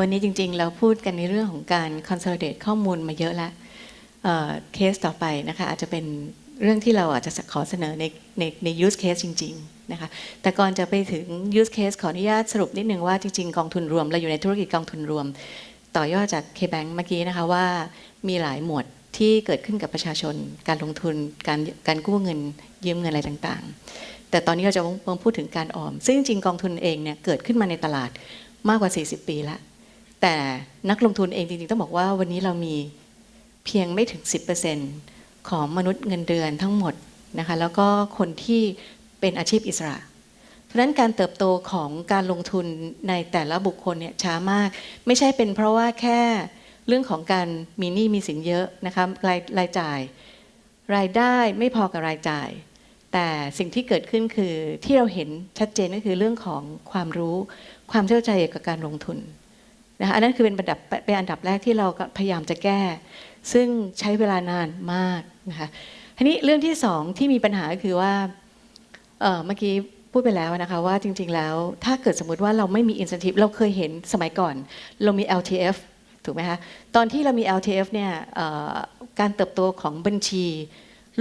วันนี้จริง ๆ เราพูดกันในเรื่องของการ consolidate ข้อมูลมาเยอะแล้วเคสต่อไปนะคะอาจจะเป็นเรื่องที่เราอาจจะขอเสนอในในใน use case จริง ๆ นะคะ แต่ก่อนจะไปถึง use case ขออนุญาตสรุปนิดนึงว่าจริง ๆ กองทุนรวม เราอยู่ในธุรกิจกองทุนรวม ต่อยอดจาก KBank เมื่อกี้นะคะว่ามีหลายหมวดที่เกิดขึ้นกับประชาชน การลงทุน การการกู้เงินยืมเงินอะไรต่างๆ แต่ตอนนี้เราจะมพูดถึงการออม ซึ่งจริงๆกองทุนเองเนี่ยเกิดขึ้นมาในตลาดมากกว่า 40 ปีแล้ว แต่นักลงทุนเองจริงๆ ต้องบอกว่าวันนี้เรามีเพียงไม่ถึง 10%ของมนุษย์เงินเดือนทั้งหมดนะคะแล้วก็คนที่เป็นอาชีพอิสระ เพราะนั้นการเติบโตของการลงทุนในแต่ละบุคคลเนี่ยช้ามาก ไม่ใช่เป็นเพราะว่าแค่เรื่องของการมีหนี้มีสินเยอะนะคะรายรายจ่าย รายได้ไม่พอกับรายจ่าย แต่สิ่งที่เกิดขึ้นคือที่เราเห็นชัดเจนก็คือเรื่องของความรู้ความเข้าใจเกี่ยวกับการลงทุน นะคะอันนั้นคือเป็นอันดับเป็นอันดับแรกที่เราพยายามจะแก้ ซึ่งใช้เวลานานมากนะคะทีนี้เรื่องที่สองที่มีปัญหาก็คือว่าเมื่อกี้พูดไปแล้วนะคะว่าจริง ๆ แล้วถ้าเกิดสมมติว่าเราไม่มี incentive เราเคยเห็นสมัยก่อน เรามี LTF ถูกไหมคะตอนที่เรามี LTF เนี่ยการเติบโตของบัญชี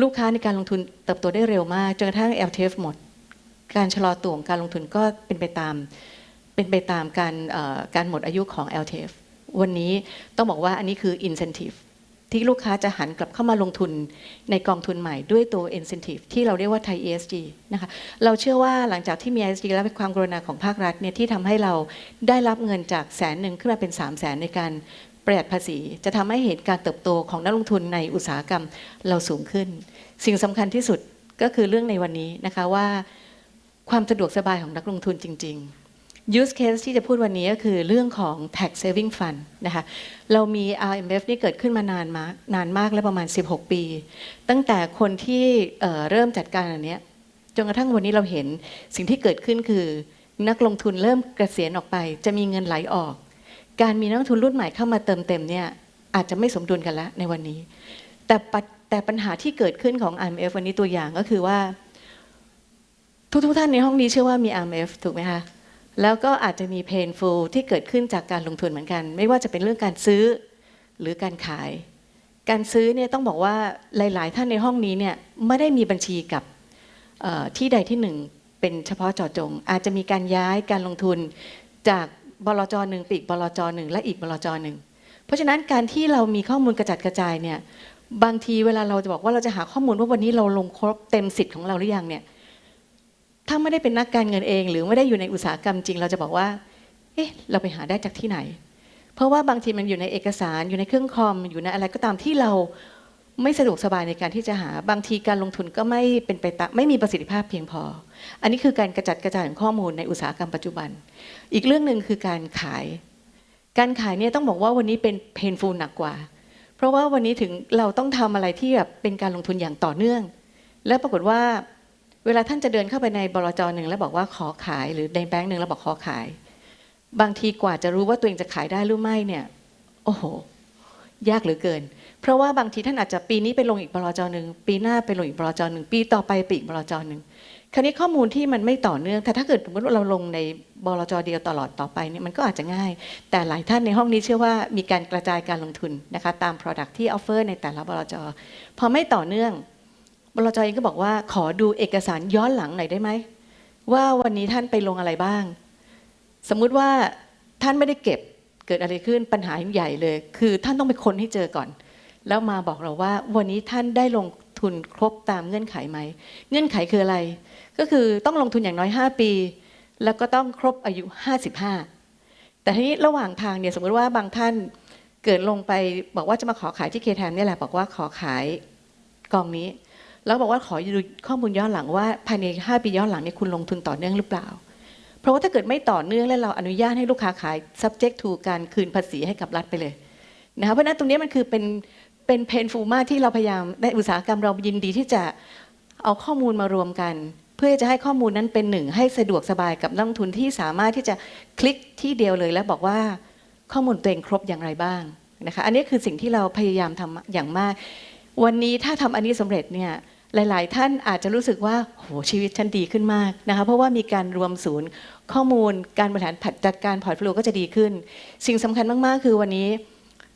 ลูกค้าในการลงทุนเติบโตได้เร็วมากจนกระทั่ง LTF หมด การชะลอตัวของการลงทุนก็เป็นไปตาม เป็นไปตามการการหมดอายุของ LTF วันนี้ต้องบอกว่าอันนี้คือ incentive ที่ลูกค้าจะหันกลับเข้ามาลงทุนในกองทุนใหม่ด้วยตัว incentive ที่เราเรียกว่าไทย ESG นะคะ เราเชื่อว่าหลังจากที่มี ESG แล้วเป็นความกรุณาของภาครัฐเนี่ยที่ทำให้เราได้รับเงินจากแสนหนึ่งขึ้นมาเป็น 3 0 0แสนในการประหยัดภาษี จะทำให้เห็นการเติบโตของนักลงทุนในอุตสาหกรรมเราสูงขึ้น สิ่งสำคัญที่สุดก็คือเรื่องในวันนี้นะคะว่า ความสะดวกสบายของนักลงทุนจริง ๆ use case ที่จะพูดวันนี้ก็คือเรื่องของ tax saving fund นะคะ เรามี RMF นี่เกิดขึ้นมานานมากนานมากแล้วประมาณ 16 ปี ตั้งแต่คนที่เเริ่มจัดการอันนี้จนกระทั่งวันนี้เราเห็นสิ่งที่เกิดขึ้นคือ นักลงทุนเริ่มเกษียณออกไป จะมีเงินไหลออก การมีนักลงทุนรุ่นใหม่เข้ามาเติมเต็มเนี่ยอาจจะไม่สมดุลกันแล้วในวันนี้ แต่ปัญแต่ปัญหาที่เกิดขึ้นของ IMF วันนี้ตัวอย่างก็คือว่า ทุกๆท่านในห้องนี้เชื่อว่ามี IMF ถูกไหมคะ แล้วก็อาจจะมี painful ที่เกิดขึ้นจากการลงทุนเหมือนกัน ไม่ว่าจะเป็นเรื่องการซื้อหรือการขาย การซื้อเนี่ยต้องบอกว่าหลาย ๆ ท่านในห้องนี้เนี่ยไม่ได้มีบัญชีกับที่ใดที่หนึ่งเป็นเฉพาะเจาะจง อาจจะมีการย้ายการลงทุนจากบลจหนึ่งไปอีกบลจหนึ่งและอีกบลจหนึ่งเพราะฉะนั้นการที่เรามีข้อมูลกระจัดกระจายเนี่ยบางทีเวลาเราจะบอกว่าเราจะหาข้อมูลว่าวันนี้เราลงครบเต็มสิทธิ์ของเราหรือยังเนี่ย ถ้าไม่ได้เป็นนักการเงินเอง หรือไม่ได้อยู่ในอุตสาหกรรมจริง เราจะบอกว่า เอ๊ะ เราไปหาได้จากที่ไหน เพราะว่าบางทีมันอยู่ในเอกสาร อยู่ในเครื่องคอม อยู่ในอะไรก็ตามที่เราไม่สะดวกสบายในการที่จะหา บางทีการลงทุนก็ไม่เป็นไปตามไม่มีประสิทธิภาพเพียงพอ อันนี้คือการกระจัดกระจายของข้อมูลในอุตสาหกรรมปัจจุบัน อีกเรื่องหนึ่งคือการขาย การขายเนี่ยต้องบอกว่าวันนี้เป็นเพนฟูลหนักกว่า เพราะว่าวันนี้ถึงเราต้องทำอะไรที่แบบเป็นการลงทุนอย่างต่อเนื่อง และปรากฏว่า เวลาท่านจะเดินเข้าไปในบลจหนึ่งแล้วบอกว่าขอขายหรือในแบงค์หนึ่งแล้วบอกขอขาย บางทีกว่าจะรู้ว่าตัวเองจะขายได้หรือไม่เนี่ย โอ้โห ยากเหลือเกิน เพราะว่าบางทีท่านอาจจะปีนี้ไปลงอีกบลจหนึ่งปีหน้าไปลงอีกบลจหนึ่งปีต่อไปไปอีกบลจหนึ่งคราวนี้ข้อมูลที่มันไม่ต่อเนื่องแต่ถ้าเกิดสมมติว่าเราลงในบลจเดียวตลอดต่อไปเนี่ยมันก็อาจจะง่าย แต่หลายท่านในห้องนี้เชื่อว่ามีการกระจายการลงทุนนะคะตาม Product ที่ offer ในแต่ละบลจพอไม่ต่อเนื่อง บลจเองก็บอกว่าขอดูเอกสารย้อนหลังหน่อยได้ไหม ว่าวันนี้ท่านไปลงอะไรบ้าง สมมุติว่าท่านไม่ได้เก็บเกิดอะไรขึ้นปัญหาใหญ่เลย คือท่านต้องไปค้นให้เจอก่อน แล้วมาบอกเราว่าวันนี้ท่านได้ลงทุนครบตามเงื่อนไขไหม เงื่อนไขคืออะไร ก็คือต้องลงทุนอย่างน้อย 5 ปี แล้วก็ต้องครบอายุ 55 แต่ทีนี้ระหว่างทางเนี่ยสมมติว่าบางท่านเกิดลงไปบอกว่าจะมาขอขายที่เคแทมนี่ยแหละบอกว่าขอขายกองนี้ แล้วบอกว่าขอดูข้อมูลย้อนหลังว่าภายใน 5 ปีย้อนหลังเนี่ยคุณลงทุนต่อเนื่องหรือเปล่า เพราะว่าถ้าเกิดไม่ต่อเนื่องแล้วเราอนุญาตให้ลูกค้าขาย subject to การคืนภาษีให้กับรัฐไปเลยนะคะเพราะฉะนั้นตรงนี้มันคือเป็นเป็นเพนฟูมาที่เราพยายามในอุตสาหกรรมเรายินดีที่จะเอาข้อมูลมารวมกัน เพื่อจะให้ข้อมูลนั้นเป็นหนึ่งให้สะดวกสบายกับนักลงทุนที่สามารถที่จะคลิกที่เดียวเลย แล้วบอกว่าข้อมูลตัวเองครบอย่างไรบ้างนะคะอันนี้คือสิ่งที่เราพยายามทำอย่างมาก วันนี้ถ้าทำอันนี้สำเร็จเนี่ย หลาย ๆ ท่านอาจจะรู้สึกว่าโหชีวิตฉันดีขึ้นมากนะคะเพราะว่ามีการรวมศูนย์ ข้อมูลการบริหารผัดจัดการพอร์ตโฟลิโอก็จะดีขึ้น สิ่งสำคัญมาก ๆ คือวันนี้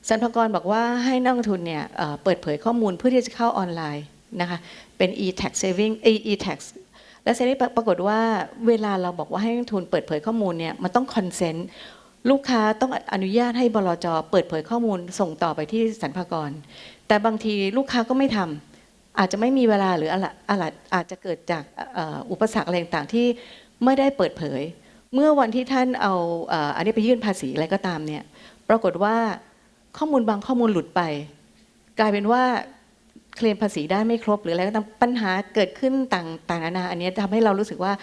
สรรพากรบอกว่าให้นักลงทุนเนี่ยเปิดเผยข้อมูลเพื่อที่จะเข้าออนไลน์นะคะเป็น e-tax saving e-tax และเสร็จนี้ปรากฏว่าเวลาเราบอกว่าให้นักลงทุนเปิดเผยข้อมูลเนี่ยมันต้องคอนเซนต์ลูกค้าต้องอนุญาตให้บลจเปิดเผยข้อมูลส่งต่อไปที่สรรพากร แต่บางทีลูกค้าก็ไม่ทำ อาจจะไม่มีเวลาหรืออะไรอาจจะเกิดจากอุปสรรคอะไรต่างๆที่ไม่ได้เปิดเผย เมื่อวันที่ท่านเอาอันนี้ไปยื่นภาษีอะไรก็ตามเนี่ยปรากฏว่าข้อมูลบางข้อมูลหลุดไป กลายเป็นว่าเคลมภาษีได้ไม่ครบหรืออะไรก็ตามปัญหาเกิดขึ้นต่างต่างนานาอันนี้ทำให้เรารู้สึกว่า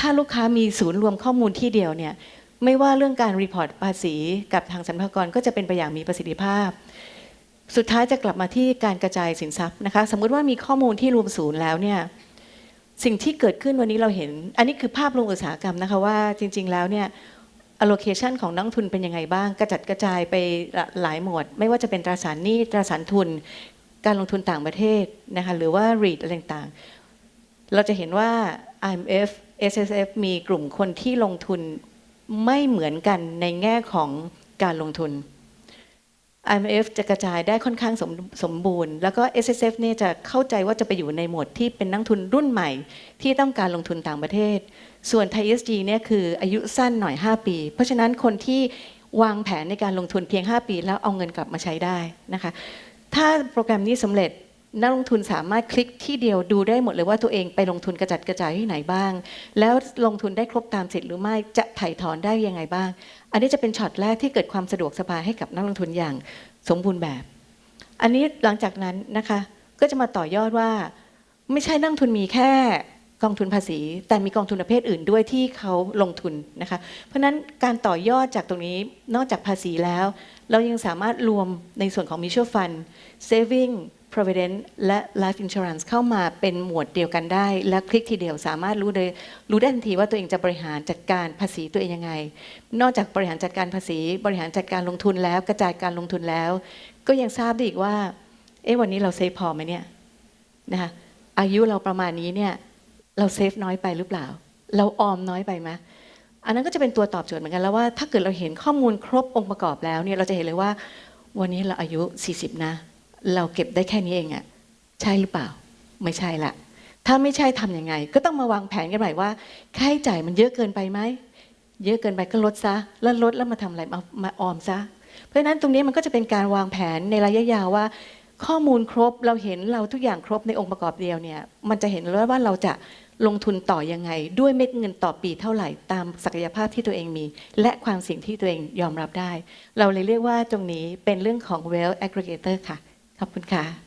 ถ้าลูกค้ามีศูนย์รวมข้อมูลที่เดียวเนี่ยไม่ว่าเรื่องการรีพอร์ตภาษีกับทางสรรพากรก็จะเป็นไปอย่างมีประสิทธิภาพ สุดท้ายจะกลับมาที่การกระจายสินทรัพย์นะคะ สมมุติว่ามีข้อมูลที่รวมศูนย์แล้วเนี่ยสิ่งที่เกิดขึ้นวันนี้เราเห็น อันนี้คือภาพรวมอุตสาหกรรมนะคะว่าจริง ๆ แล้วเนี่ย allocation ของนักลงทุนเป็นยังไงบ้าง กระจัดกระจายไปหลายหมวด ไม่ว่าจะเป็นตราสารหนี้ตราสารทุน การลงทุนต่างประเทศนะคะหรือว่า REIT อะไรต่างๆ เราจะเห็นว่า IMF SSF มีกลุ่มคนที่ลงทุนไม่เหมือนกันในแง่ของการลงทุน IMF จะกระจายได้ค่อนข้างสมสมบูรณ์ แล้วก็ SSF เนี่ยจะเข้าใจว่าจะไปอยู่ในหมวดที่เป็นนักทุนรุ่นใหม่ ที่ต้องการลงทุนต่างประเทศ ส่วน Thai ESG เนี่ยคืออายุสั้นหน่อย 5 ปี เพราะฉะนั้นคนที่วางแผนในการลงทุนเพียง 5 ปี แล้วเอาเงินกลับมาใช้ได้นะคะ ถ้าโปรแกรมนี้สำเร็จ นักลงทุนสามารถคลิกที่เดียวดูได้หมดเลยว่าตัวเองไปลงทุนกระจัดกระจายที่ไหนบ้าง แล้วลงทุนได้ครบตามสิทธิ์หรือไม่จะถ่ายถอนได้ยังไงบ้าง อันนี้จะเป็นช็อตแรกที่เกิดความสะดวกสบายให้กับนักลงทุนอย่างสมบูรณ์แบบ อันนี้หลังจากนั้นนะคะก็จะมาต่อยอดว่า ไม่ใช่นักลงทุนมีแค่กองทุนภาษี แต่มีกองทุนประเภทอื่นด้วยที่เขาลงทุนนะคะเพราะฉะนั้นการต่อยอดจากตรงนี้นอกจากภาษีแล้ว เรายังสามารถรวมในส่วนของ mutual fund saving provident และ life insurance เข้ามาเป็นหมวดเดียวกันได้ และคลิกทีเดียวสามารถรู้เลยรู้ได้ทันทีว่าตัวเองจะบริหารจัดการภาษีตัวเองยังไง นอกจากบริหารจัดการภาษี บริหารจัดการลงทุนแล้วกระจายการลงทุนแล้ว ก็ยังทราบได้อีกว่าเอ๊ะวันนี้เราเซฟพอไหมเนี่ยนะคะอายุเราประมาณนี้เนี่ยเราเซฟน้อยไปหรือเปล่า เราออมน้อยไปไหมอันนั้นก็จะเป็นตัวตอบโจทย์เหมือนกันแล้วว่าถ้าเกิดเราเห็นข้อมูลครบองค์ประกอบแล้วเนี่ยเราจะเห็นเลยว่า วันนี้เราอายุ 40 นะ เราเก็บได้แค่นี้เองอะใช่หรือเปล่า ไม่ใช่ละถ้าไม่ใช่ทำยังไง ก็ต้องมาวางแผนกันใหม่ว่าค่าใช้จ่ายมันเยอะเกินไปไหมเยอะเกินไปก็ลดซะ แล้วลดแล้วมาทำอะไรมามาออมซะ เพราะฉะนั้นตรงนี้มันก็จะเป็นการวางแผนในระยะยาวว่า ข้อมูลครบเราเห็นเราทุกอย่างครบในองค์ประกอบเดียวเนี่ยมันจะเห็นเลยว่าเราจะลงทุนต่อยังไง ด้วยเม็ดเงินต่อปีเท่าไหร่ตามศักยภาพที่ตัวเองมี และความสี่งที่ตัวเองยอมรับได้ เราเลยเรียกว่าตรงนี้เป็นเรื่องของ wealth aggregator ค่ะ ขอบคุณค่ะ